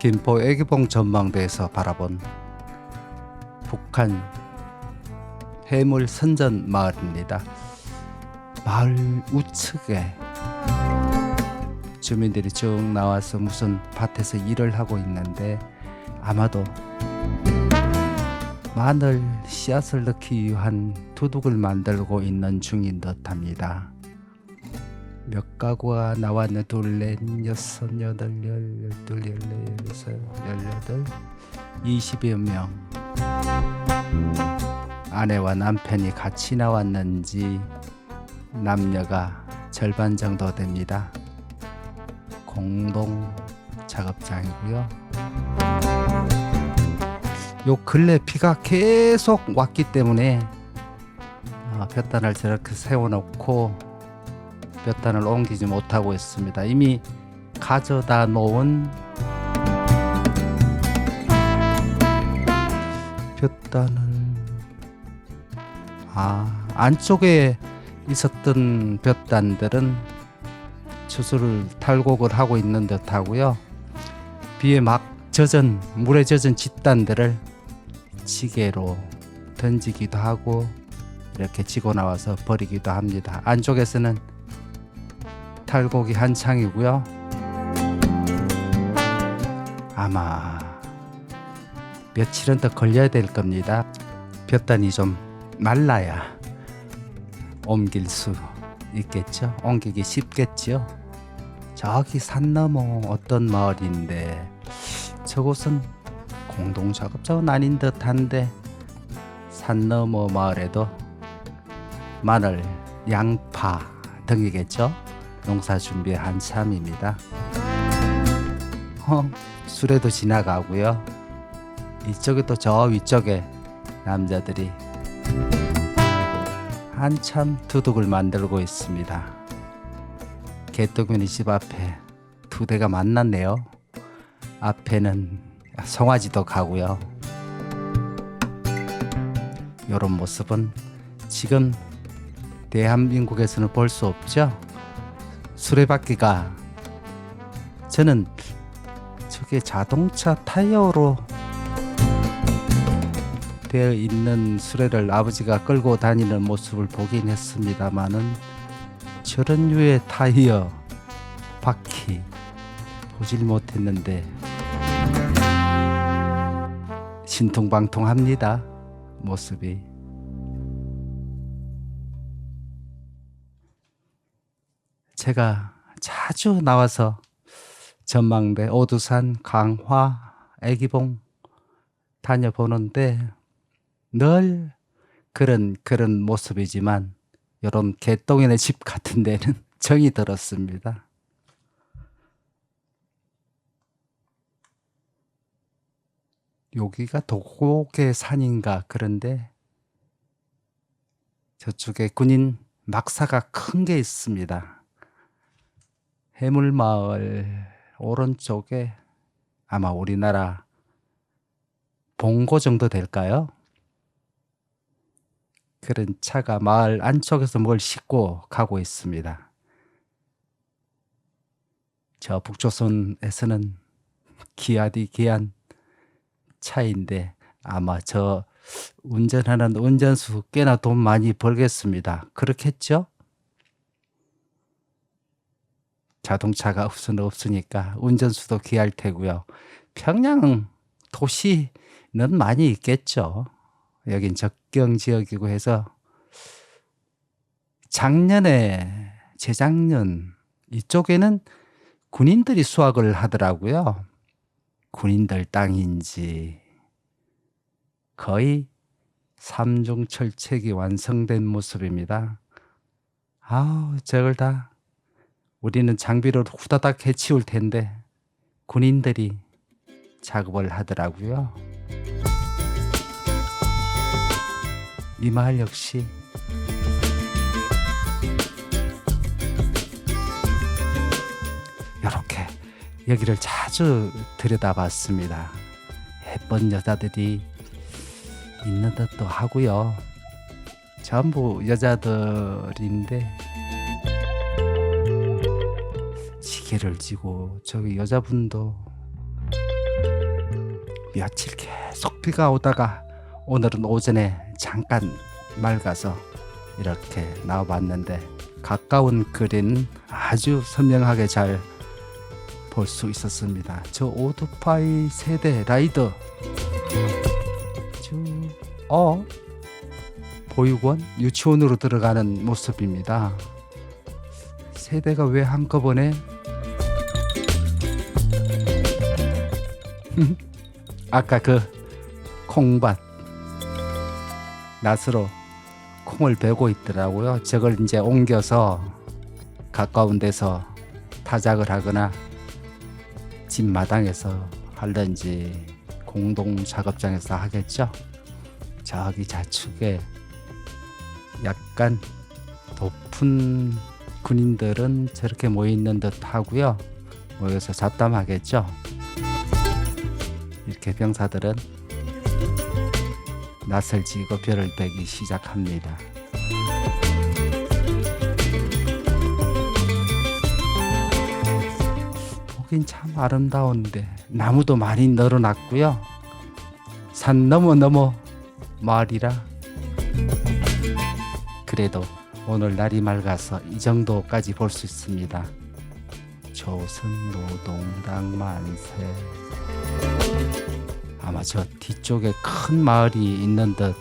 김포 애기봉 전망대에서 바라본 북한 해물 선전 마을입니다. 마을 우측에 주민들이 쭉 나와서 무슨 밭에서 일을 하고 있는데 아마도 마늘 씨앗을 넣기 위한 두둑을 만들고 있는 중인 듯합니다. 몇 가구가 나왔네 둘넷 여섯 여덟 열 열둘 열네 열여섯 열여덟 이십여 명 아내와 남편이 같이 나왔는지 남녀가 절반 정도 됩니다. 공동 작업장이고요. 요 근래 비가 계속 왔기 때문에 아, 볕단을 저렇게 세워놓고 볕단을 옮기지 못하고 있습니다. 이미 가져다 놓은 볕단을 아 안쪽에 있었던 볕단들은 추수를 탈곡을 하고 있는 듯하고요. 비에 막 젖은 물에 젖은 집단들을 지게로 던지기도 하고 이렇게 지고 나와서 버리기도 합니다. 안쪽에서는 탈곡이 한창이고요. 아마 며칠은 더 걸려야 될 겁니다. 볕단이 좀 말라야 옮길 수 있겠죠. 옮기기 쉽겠죠. 저기 산 너머 어떤 마을인데 저곳은 공동 작업장은 아닌 듯한데 산 너머 마을에도 마늘, 양파 등이겠죠. 농사 준비 한참입니다. 어, 수레도 지나가고요. 이쪽에 또 저 위쪽에 남자들이 한참 두둑을 만들고 있습니다. 개떡이네 집 앞에 두 대가 만났네요. 앞에는 송아지도 가고요. 이런 모습은 지금 대한민국에서는 볼 수 없죠. 수레바퀴가 저는 저게 자동차 타이어로 되어 있는 수레를 아버지가 끌고 다니는 모습을 보긴 했습니다만은 저런 류의 타이어 바퀴 보질 못했는데 신통방통합니다 모습이 제가 자주 나와서 전망대 오두산 강화 애기봉 다녀보는데 늘 그런 그런 모습이지만 이런 개똥이네 집 같은 데는 정이 들었습니다. 여기가 도곡의 산인가 그런데 저쪽에 군인 막사가 큰 게 있습니다. 해물마을 오른쪽에 아마 우리나라 봉고 정도 될까요? 그런 차가 마을 안쪽에서 뭘 싣고 가고 있습니다. 저 북조선에서는 기아디 기한 차인데 아마 저 운전하는 운전수 꽤나 돈 많이 벌겠습니다. 그렇겠죠? 자동차가 없으면 없으니까 운전수도 귀할 테고요. 평양 도시는 많이 있겠죠. 여긴 적경 지역이고 해서 작년에 재작년 이쪽에는 군인들이 수확을 하더라고요. 군인들 땅인지 거의 삼중 철책이 완성된 모습입니다. 아우 저걸 다 우리는 장비로 후다닥 해치울 텐데 군인들이 작업을 하더라고요. 이 마을 역시 이렇게 여기를 자주 들여다봤습니다. 예쁜 여자들이 있는 듯도 하고요. 전부 여자들인데 시계를 지고 저기 여자분도 며칠 계속 비가 오다가 오늘은 오전에 잠깐 맑아서 이렇게 나와봤는데 가까운 거리는 아주 선명하게 잘 볼 수 있었습니다. 저 오토바이 세대 라이더 쭉 어? 보육원 유치원으로 들어가는 모습입니다. 세대가 왜 한꺼번에 아까 그 콩밭 낫으로 콩을 베고 있더라고요. 저걸 이제 옮겨서 가까운 데서 타작을 하거나 집 마당에서 하든지 공동 작업장에서 하겠죠. 저기 좌측에 약간 높은 군인들은 저렇게 모여 있는 듯 하고요. 모여서 잡담하겠죠. 이렇게 병사들은 낯을 지고 별을 빼기 시작합니다. 보긴 참 아름다운데 나무도 많이 늘어났고요. 산 넘어 넘어 마을이라 그래도 오늘 날이 맑아서 이 정도까지 볼 수 있습니다. 조선 노동당 만세. 아마 저 뒤쪽에 큰 마을이 있는 듯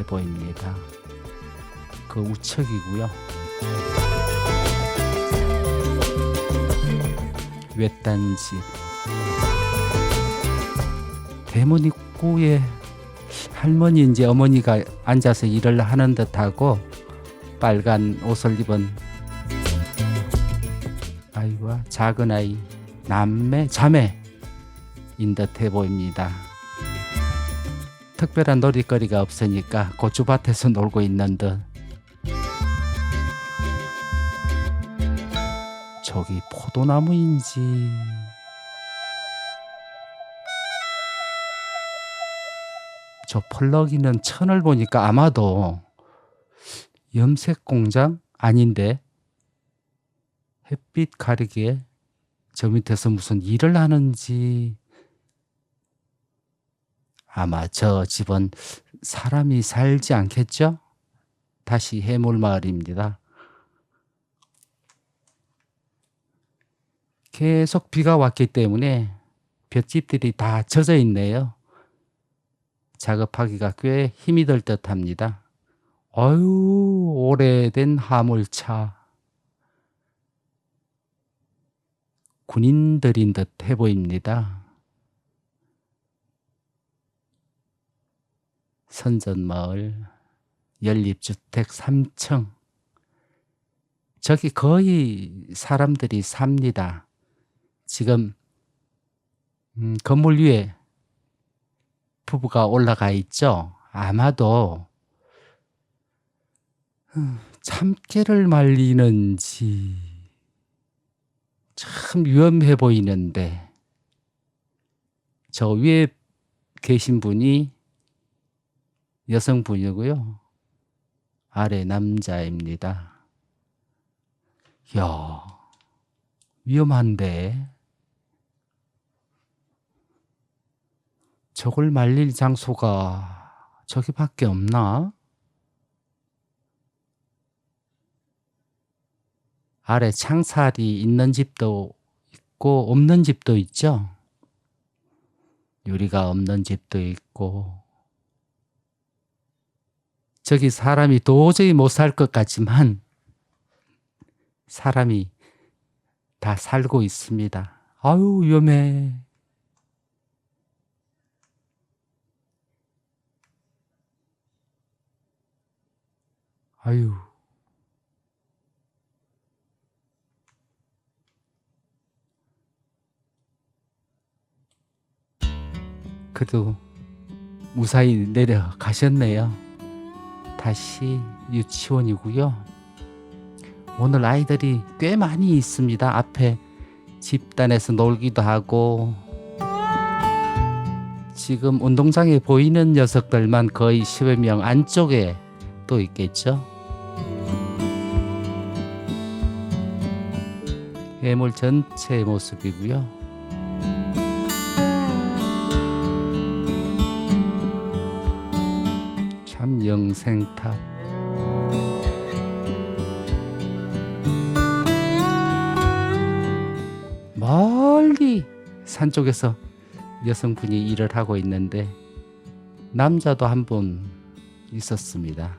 해 보입니다. 그 우측이고요. 외딴 집. 대문 입구에 할머니인지 어머니가 앉아서 일을 하는 듯하고 빨간 옷을 입은 아이와 작은 아이 남매 자매 인 듯해 보입니다. 특별한 놀이거리가 없으니까 고추밭에서 놀고 있는 듯. 저기 포도나무인지 저 펄럭이는 천을 보니까 아마도 염색 공장 아닌데 햇빛 가리기에 저 밑에서 무슨 일을 하는지 아마 저 집은 사람이 살지 않겠죠? 다시 해물마을입니다. 계속 비가 왔기 때문에 볏집들이 다 젖어 있네요. 작업하기가 꽤 힘이 들 듯합니다. 어유 오래된 화물차. 군인들인 듯해 보입니다. 선전마을 연립주택 3층. 저기 거의 사람들이 삽니다. 지금 음, 건물 위에 부부가 올라가 있죠. 아마도 음, 참깨를 말리는지 참 위험해 보이는데 저 위에 계신 분이 여성분이고요. 아래 남자입니다. 야, 위험한데. 저걸 말릴 장소가 저기밖에 없나? 아래 창살이 있는 집도 있고 없는 집도 있죠. 유리가 없는 집도 있고 저기 사람이 도저히 못 살 것 같지만 사람이 다 살고 있습니다. 아유 위험해. 아유. 그래도 무사히 내려가셨네요. 다시 유치원이고요. 오늘 아이들이 꽤 많이 있습니다. 앞에 집단에서 놀기도 하고 지금 운동장에 보이는 녀석들만 거의 10여 명 안쪽에 또 있겠죠. 해물 전체의 모습이고요. 영생탑 멀리 산 쪽에서 여성분이 일을 하고 있는데 남자도 한 분 있었습니다.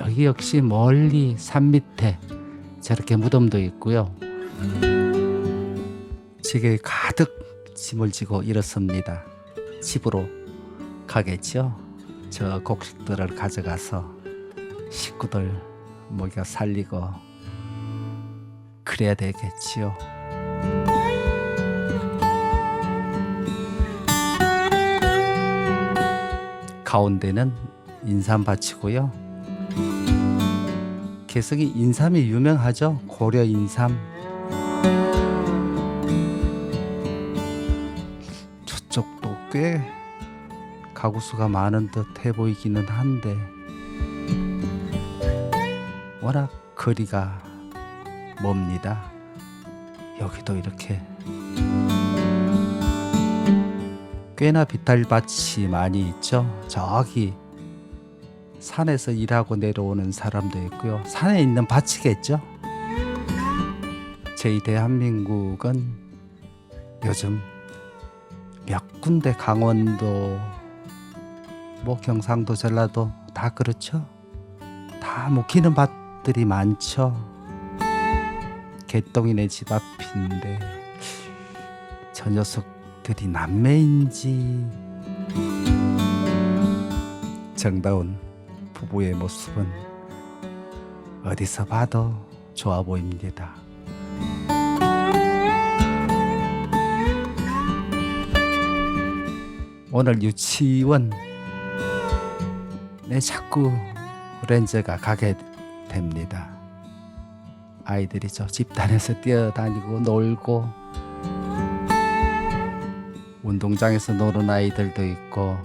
여기 역시 멀리 산 밑에 저렇게 무덤도 있고요. 지게 가득 짐을 지고 일었습니다. 집으로 가겠죠. 저 곡식들을 가져가서 식구들 먹여 살리고 그래야 되겠지요. 가운데는 인삼 밭이고요. 개성이 인삼이 유명하죠. 고려 인삼. 저쪽도 꽤 가구 수가 많은 듯 해 보이기는 한데 워낙 거리가 멉니다. 여기도 이렇게 꽤나 비탈밭이 많이 있죠. 저기 산에서 일하고 내려오는 사람도 있고요. 산에 있는 밭이겠죠. 저희 대한민국은 요즘 몇 군데 강원도 뭐 경상도 전라도 다 그렇죠. 다 묵히는 밭들이 많죠. 개똥이네 집 앞인데 저 녀석들이 남매인지 정다운 부부의 모습은 어디서 봐도 좋아 보입니다. 오늘 유치원 내 자꾸 렌즈가 가게 됩니다. 아이들이죠. 집단에서 뛰어다니고 놀고 운동장에서 노는 아이들도 있고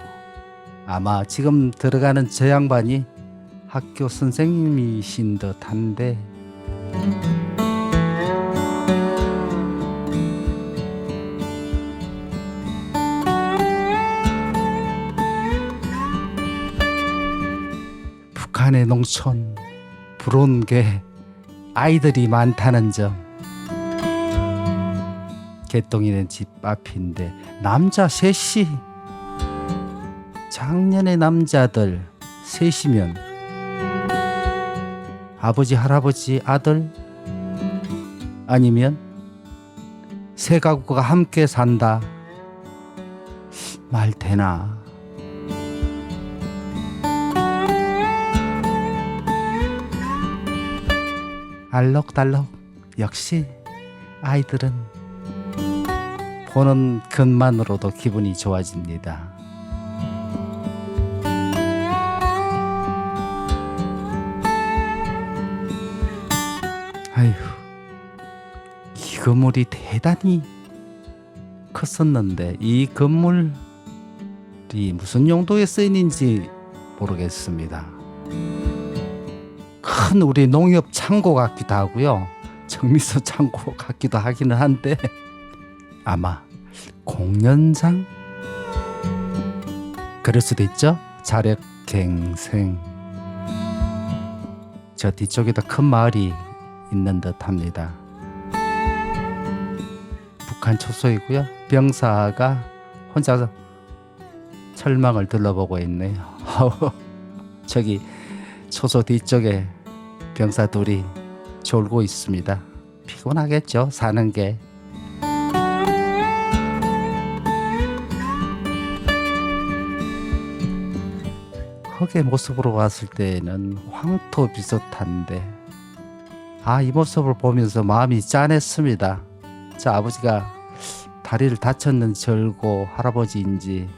아마 지금 들어가는 저 양반이 학교 선생님이신 듯한데 농촌 부러운 게 아이들이 많다는 점. 개똥이는 집 앞인데 남자 셋이. 작년에 남자들 셋이면 아버지 할아버지 아들? 아니면 세 가구가 함께 산다? 말 되나 알록달록 역시 아이들은 보는 것만으로도 기분이 좋아집니다. 아휴, 이 건물이 대단히 컸었는데 이 건물이 무슨 용도에 쓰이는지 모르겠습니다. 큰 우리 농협 창고 같기도 하고요. 정미소 창고 같기도 하기는 한데 아마 공연장 그럴 수도 있죠. 자력갱생 저 뒤쪽에도 큰 마을이 있는 듯합니다. 북한 초소이고요. 병사가 혼자서 철망을 둘러보고 있네요. 저기 초소 뒤쪽에 병사 둘이 졸고 있습니다. 피곤하겠죠. 사는 게. 흙의 모습으로 봤을 때는 황토 비슷한데 아 이 모습을 보면서 마음이 짠했습니다. 저 아버지가 다리를 다쳤는지 절고 할아버지인지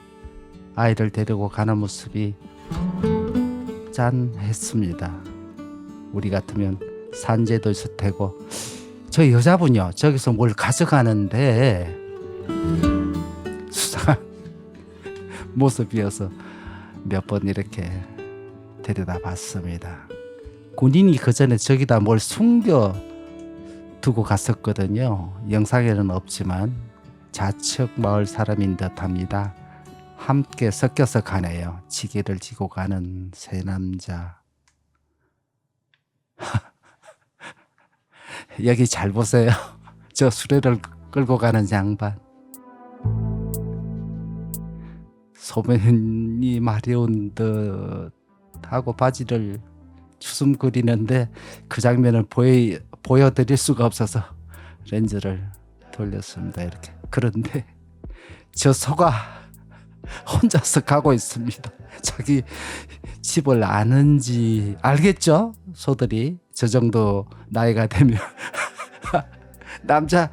아이를 데리고 가는 모습이 짠했습니다. 우리 같으면 산재도 있을 테고 저 여자분요 저기서 뭘 가져가는데 수상한 모습이어서 몇 번 이렇게 데려다 봤습니다. 군인이 그 전에 저기다 뭘 숨겨 두고 갔었거든요. 영상에는 없지만 자척 마을 사람인 듯합니다. 함께 섞여서 가네요. 지게를 지고 가는 세 남자. 여기 잘 보세요. 저 수레를 끌고 가는 양반. 소변이 마려운 듯 하고 바지를 주춤거리는데 그 장면을 보여, 보여드릴 수가 없어서 렌즈를 돌렸습니다. 이렇게. 그런데 저 소가 혼자서 가고 있습니다. 자기 집을 아는지 알겠죠? 소들이 저 정도 나이가 되면 남자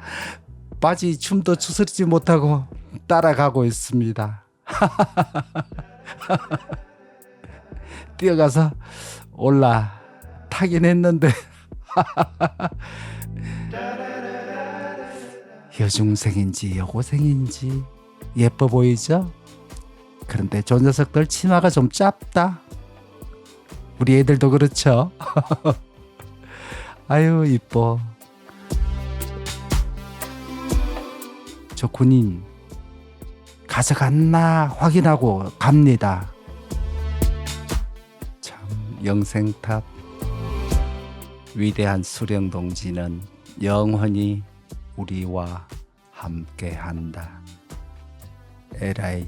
바지 춤도 추스리지 못하고 따라가고 있습니다. 뛰어가서 올라 타긴 했는데 여중생인지 여고생인지 예뻐 보이죠? 그런데 저 녀석들 치마가 좀 짧다. 우리 애들도 그렇죠. 아유 이뻐. 저 군인 가져갔나 확인하고 갑니다. 참 영생탑 위대한 수령 동지는 영원히 우리와 함께한다. 에라이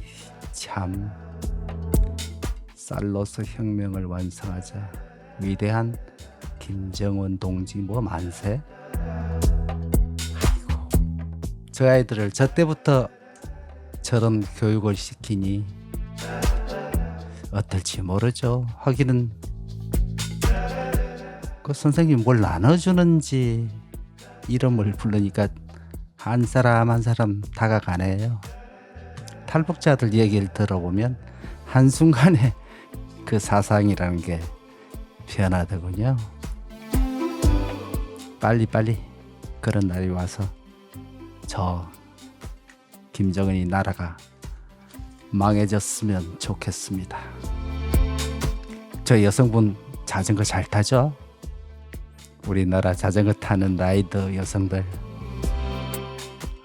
참 살로스 혁명을 완성하자 위대한 김정은 동지 뭐 만세? 아이고 저 아이들을 저 때부터 저런 교육을 시키니 어떨지 모르죠. 하기는 그 선생님 뭘 나눠주는지 이름을 부르니까 한 사람 한 사람 다가가네요. 탈북자들 얘기를 들어보면 한순간에 그 사상이라는 게 변화되군요. 빨리빨리 그런 날이 와서 저 김정은이 나라가 망해졌으면 좋겠습니다. 저 여성분 자전거 잘 타죠? 우리나라 자전거 타는 라이더 여성들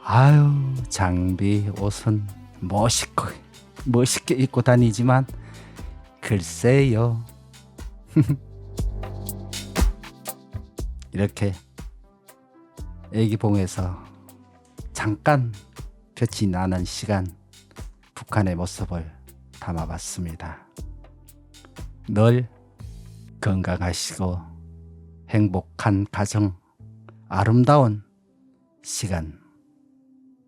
아유 장비 옷은 멋있고 멋있게 입고 다니지만 글쎄요 이렇게 애기봉에서 잠깐 빛이 나는 시간 북한의 모습을 담아봤습니다. 늘 건강하시고 행복한 가정 아름다운 시간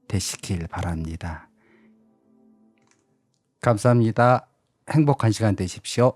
되시길 바랍니다. 감사합니다. 행복한 시간 되십시오.